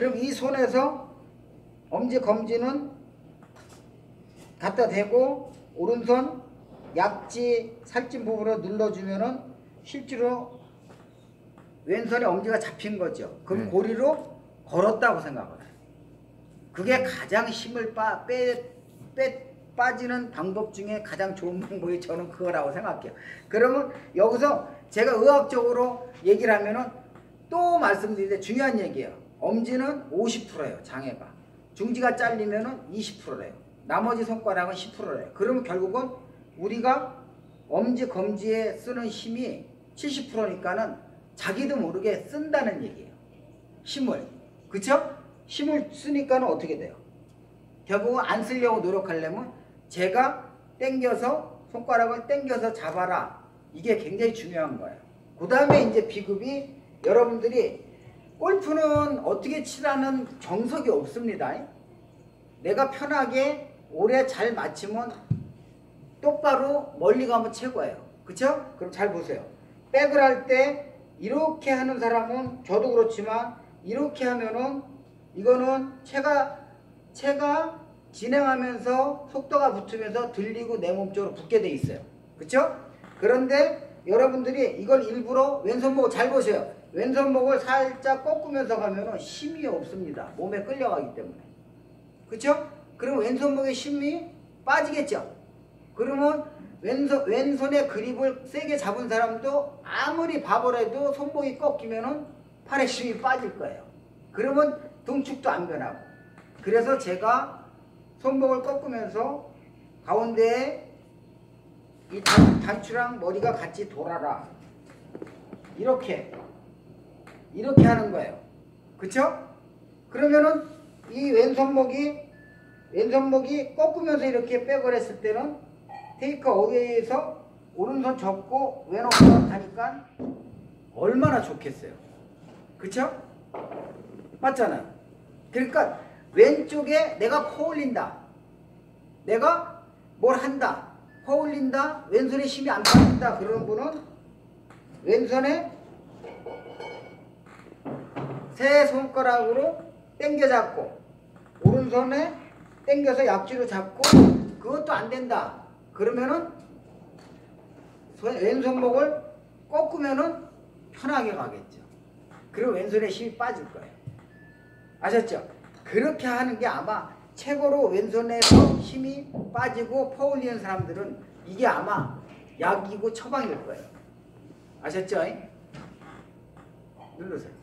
그럼 이 손에서 엄지 검지는 갖다 대고 오른손 약지 살찐 부분으로 눌러주면은 실제로 왼손에 엄지가 잡힌 거죠. 그럼 네. 고리로 걸었다고 생각을 해요. 그게 가장 힘을 빠, 빼, 빼, 빠지는 방법 중에 가장 좋은 방법이 저는 그거라고 생각해요. 그러면 여기서 제가 의학적으로 얘기를 하면은 또 말씀드리는데 중요한 얘기예요. 엄지는 50%예요, 장애가. 중지가 잘리면은 20%래요. 나머지 손가락은 10%래요. 그러면 결국은 우리가 엄지, 검지에 쓰는 힘이 70%니까는 자기도 모르게 쓴다는 얘기예요. 힘을. 그쵸? 힘을 쓰니까는 어떻게 돼요? 결국은 안 쓰려고 노력하려면 제가 땡겨서 손가락을 땡겨서 잡아라. 이게 굉장히 중요한 거예요. 그 다음에 이제 비급이 여러분들이 골프는 어떻게 치라는 정석이 없습니다. 내가 편하게 오래 잘 맞추면 똑바로 멀리 가면 최고예요. 그쵸? 그럼 잘 보세요. 백을 할 때 이렇게 하는 사람은 저도 그렇지만 이렇게 하면은 이거는 채가 채가 진행하면서 속도가 붙으면서 들리고 내 몸쪽으로 붙게 돼 있어요. 그쵸? 그런데 여러분들이 이걸 일부러 왼손목을 잘 보세요. 왼손목을 살짝 꺾으면서 가면은 힘이 없습니다. 몸에 끌려가기 때문에. 그쵸? 그럼 왼손목에 힘이 빠지겠죠? 그러면 왼손, 왼손의 그립을 세게 잡은 사람도 아무리 바보라도 손목이 꺾이면은 팔에 힘이 빠질 거예요. 그러면 등축도 안 변하고. 그래서 제가 손목을 꺾으면서 가운데에 이 단, 단추랑 머리가 같이 돌아라. 이렇게. 이렇게 하는 거예요. 그쵸? 그러면은 이 왼손목이 왼손목이 꺾으면서 이렇게 백을 했을 때는 테이크 어웨이에서 오른손 접고 왼손 가니까 얼마나 좋겠어요. 그쵸? 맞잖아요. 그러니까 왼쪽에 내가 퍼올린다. 내가 뭘 한다. 퍼올린다. 왼손에 힘이 안 빠진다. 그러는 분은 왼손에 세 손가락으로 당겨 잡고 오른손에 당겨서 약지로 잡고 그것도 안 된다. 그러면은 손- 왼손목을 꺾으면은 편하게 가겠죠. 그리고 왼손에 힘이 빠질 거예요. 아셨죠? 그렇게 하는 게 아마 최고로 왼손에서 힘이 빠지고 퍼올리는 사람들은 이게 아마 약이고 처방일 거예요. 아셨죠? 누르세요.